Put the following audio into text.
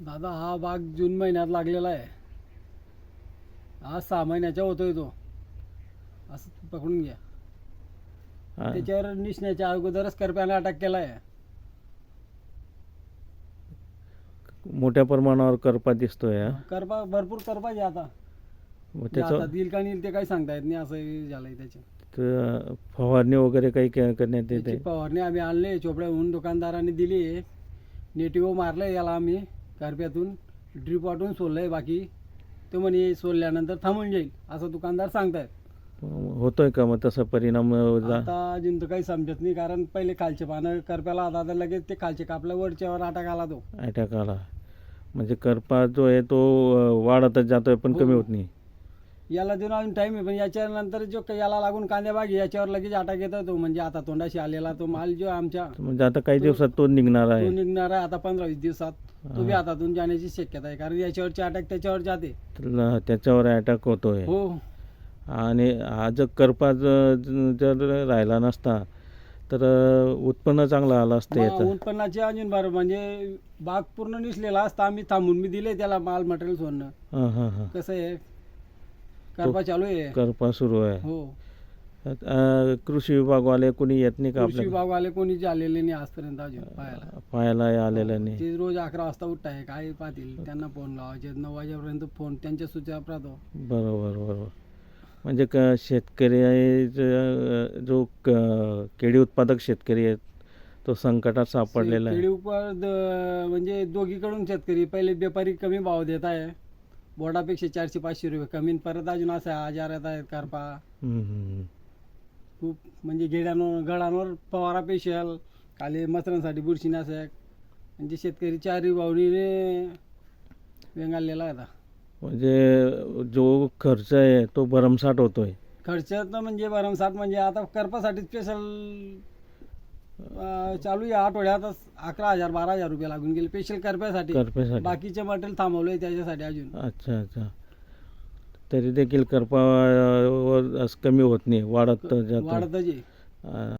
दादा हा बाग जून महिन्यात लागलेला आहे. हा सहा महिन्याचा होतोय तो. असं पकडून घ्या. हा. त्याच्यावर निसण्याच्या अगोदरच करप्याने अटॅक केला आहे मोठ्या प्रमाणावर करपा दिसतोय हा. करपा भरपूर करपा आहे आता. मग जे त्याचं आता येईल का नाही ते काही सांगता येत नाही असं झालंय त्याचे. तर फवारणी वगैरे काही के- करण्यात त्याची येते फवारणी आम्ही आणले चोपड्याहून दुकानदारांनी दिली नेटिव्ह मारलंय याला आम्ही. करप्यातून ड्रीप वाटून सोडलंय बाकी तो म्हणे सोडल्यानंतर थांबून जाईल असं दुकानदार सांगतायत. होतोय का मग तसा परिणाम? जा- आता अजून तर काही समजत नाही कारण पहिले खालचे पानं करप्याला आता आता लगेच ते खालचे कापल्या वरच्यावर अटॅक आला तो. अटॅक आला म्हणजे करपा जो आहे तो अं, वाढतच जातोय पण हो. कमी होत नाही. याला देऊन अजून टाईम आहे. पण याच्या नंतर जो याला लागून कांद्या बाग आहे, याच्यावर लगेच अटॅक येतो तो. म्हणजे आता तोंडाशी आलेला तो माल जो आमच्या म्हणजे आता काही दिवसात तो निघणार तो आहे निघणार आहे आता पंधरा वीस दिवसात. तो बी. हातातून जाण्याची शक्यता आहे. कारण याच्यावरचे अटॅक त्याच्यावर जाते. तर त्याच्यावर अटॅक होतोय. हो. आणि हा जर करपा ज- जर राहिला नसता तर अं, उत्पन्न चांगलं आलं असतं मग याचं. उत्पन्नाचे अजून बरं. म्हणजे बाग पूर्ण निसलेला असता. आम्ही थांबून मी दिले त्याला माल मटेरियल सोडणं. हां हां हां. कसं आहे? करपा चालू आहे. करपा सुरू आहे. हो. अं, कृषी विभागवाले कोणी येत नाही का कृषी आपल्या विभागवाले कोणी आलेले नाही आजपर्यंत अजून पाहायला. पाहायला आलेलं नाही. ते रोज अकरा वाजता उठताय काय पाहतील? त्यांना फोन लावायचे नऊ वाजेपर्यंत फोन त्यांच्या सूचना राहतो. बरोबर बरोबर. म्हणजे क शेतकरी आहे ज- जो क- केळी उत्पादक शेतकरी आहेत तो संकटात सापडलेला केळी आहे. उपर द- म्हणजे दोघीकडून शेतकरी. पहिले व्यापारी कमी भाव देत आहे. बोर्डापेक्षा चारशे पाचशे रुपये कमी परत अजून असं आजार येत आहेत करपा हम्म. खूप म्हणजे गेड्यांवर गडांवर फवारा पेशल खाली मसरांसाठी बुरशीनाशक म्हणजे शेतकरी चारही भावनीने वेंगाळलेला आहे आता. म्हणजे जो खर्च आहे तो भरमसाठ होतोय. खर्च तर म्हणजे भरमसाठ म्हणजे आता करपासाठी स्पेशल चालू आहे आठवड्यातच अकरा हजार बारा हजार रुपये लागून गेले स्पेशल करप्यासाठी. करपेसाठी बाकीचे मटेरियल थांबवलंय त्याच्यासाठी अजून. अच्छा अच्छा. तरी देखील करपा अं, वर असं कमी होत नाही वाढत जातो. वाढतच आहे. अं,